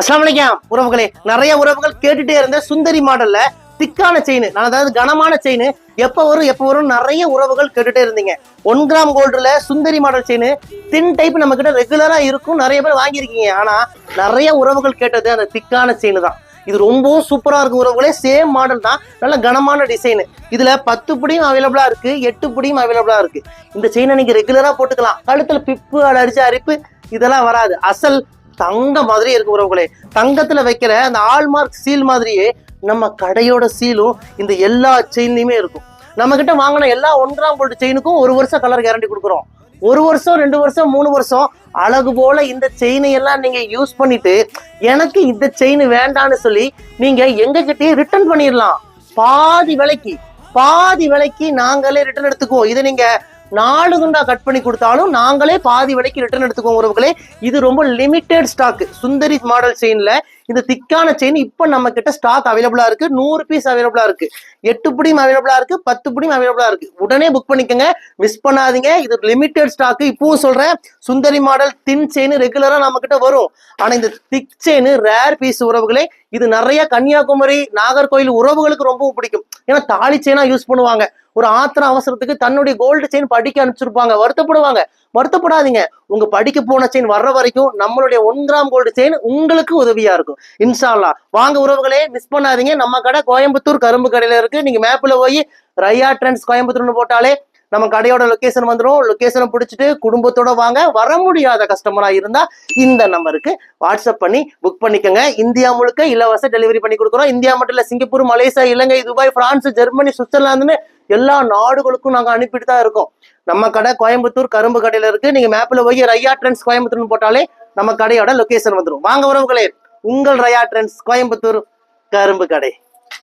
அஸ்லாம் வலைக்கம் உறவுகளே. நிறைய உறவுகள் கேட்டுட்டே இருந்த சுந்தரி மாடல்ல திக்கான செயின் நான் அதாவது கனமான செயின் எப்ப வரும் எப்ப வரும் நிறைய உறவுகள் கேட்டுட்டே இருந்தீங்க. One gram கோல்டுல Sundari model chain thin type நம்ம கிட்ட ரெகுலரா இருக்கும் நிறைய பேர் வாங்கியிருக்கீங்க. ஆனா நிறைய உறவுகள் கேட்டது அந்த திக்கான செயின் தான். இது ரொம்பவும் சூப்பரா இருக்கு உறவுகளே. சேம் மாடல் தான் நல்ல கனமான டிசைன் இதுல பத்து புடியும் அவைலபிளா இருக்கு எட்டு புடியும் அவைலபிளா இருக்கு. இந்த செயினை நீங்க ரெகுலரா போட்டுக்கலாம். கழுத்துல பிப்பு அலரிச்சு அரிப்பு இதெல்லாம் வராது. அசல் தங்க மாதிரியே இருக்கு உறவுகளே. தங்கத்துல வைக்கிற அந்த ஆல்மார்க் சீல் மாதிரியே நம்ம கடையோட சீலும் இந்த எல்லா செயின்லயுமே இருக்கும். நம்ம கிட்ட வாங்கின எல்லா ஒன்றாம் போல்ட் செயினுக்கும் ஒரு வருஷம் கலர் கேரண்டி கொடுக்குறோம். ஒரு வருஷம் ரெண்டு வருஷம் மூணு வருஷம் அழகு போல இந்த செயினை எல்லாம் நீங்க யூஸ் பண்ணிட்டு எனக்கு இந்த செயின் வேண்டான்னு சொல்லி நீங்க எங்க கிட்டயே ரிட்டர்ன் பண்ணிடலாம். பாதி விலைக்கு பாதி விலைக்கு நாங்களே ரிட்டர்ன் எடுத்துக்குவோம். இதை நீங்க நாலு குண்டா கட் பண்ணி கொடுத்தாலும் நாங்களே பாதி விலைக்கு ரிட்டர்ன் எடுத்துக்கோங்க உறவுகளே. இது ரொம்ப லிமிடெட் ஸ்டாக் சுந்தரி மாடல் செயின்ல இந்த திக்கான செயின் இப்போ நம்ம கிட்ட ஸ்டாக் அவைலபிளா இருக்கு. நூறு பீஸ் அவைலபிளா இருக்கு. எட்டு புடியும் அவைலபிளா இருக்கு. பத்து புடியும் அவைலபிளா இருக்கு. உடனே புக் பண்ணிக்கோங்க. மிஸ் பண்ணாதீங்க. இது லிமிடெட் ஸ்டாக் இப்பவும் சொல்றேன். சுந்தரி மாடல் தின் செயின் ரெகுலரா நம்ம கிட்ட வரும். ஆனா இந்த திக் செயின் ரேர் பீஸ் உறவுகளே இது நிறைய கன்னியாகுமரி நாகர்கோயில் உறவுகளுக்கு ரொம்பவும் பிடிக்கும். ஏன்னா தாலி செயினா யூஸ் பண்ணுவாங்க. ஒரு ஆத்திர அவசரத்துக்கு தன்னுடைய கோல்டு செயின் படிக்க அனுப்பிச்சிருப்பாங்க. வருத்தப்படுவாங்க. வருத்தப்படாதீங்க. உங்க படிக்க போன செயின் வர்ற வரைக்கும் நம்மளுடைய ஒன் கிராம் கோல்டு செயின் உங்களுக்கு உதவியா இருக்கும். இன்ஷா வாங்க உறவுகளே மிஸ் பண்ணாதீங்க. நம்ம கடை கோயம்புத்தூர் கரும்பு கடையில இருக்கு. நீங்க மேப்ல போய் ரயா ட்ரெண்ட்ஸ் கோயம்புத்தூர்னு போட்டாலே நம்ம கடையோட லொக்கேஷன் வந்துடும் லொக்கேஷனை பிடிச்சிட்டு குடும்பத்தோட வாங்க. வர முடியாத கஸ்டமராக இருந்தால் இந்த நம்பருக்கு வாட்ஸ்அப் பண்ணி புக் பண்ணிக்கோங்க. இந்தியா முழுக்க இலவச டெலிவரி பண்ணி கொடுக்குறோம். இந்தியா மட்டும் இல்லை Singapore Malaysia Ilangai Dubai France Germany சுவிட்சர்லாந்துன்னு எல்லா நாடுகளுக்கும் நாங்கள் அனுப்பிட்டு தான் இருக்கோம். நம்ம கடை கோயம்புத்தூர் கரும்பு கடையில் இருக்கு. நீங்கள் மேப்பில் போய் ரயா ட்ரெண்ட்ஸ் கோயம்புத்தூர்னு போட்டாலே நம்ம கடையோட லொக்கேஷன் வந்துடும் வாங்க உறவுகளே உங்கள் ரயா ட்ரெண்ட்ஸ் கோயம்புத்தூர் கரும்பு கடை.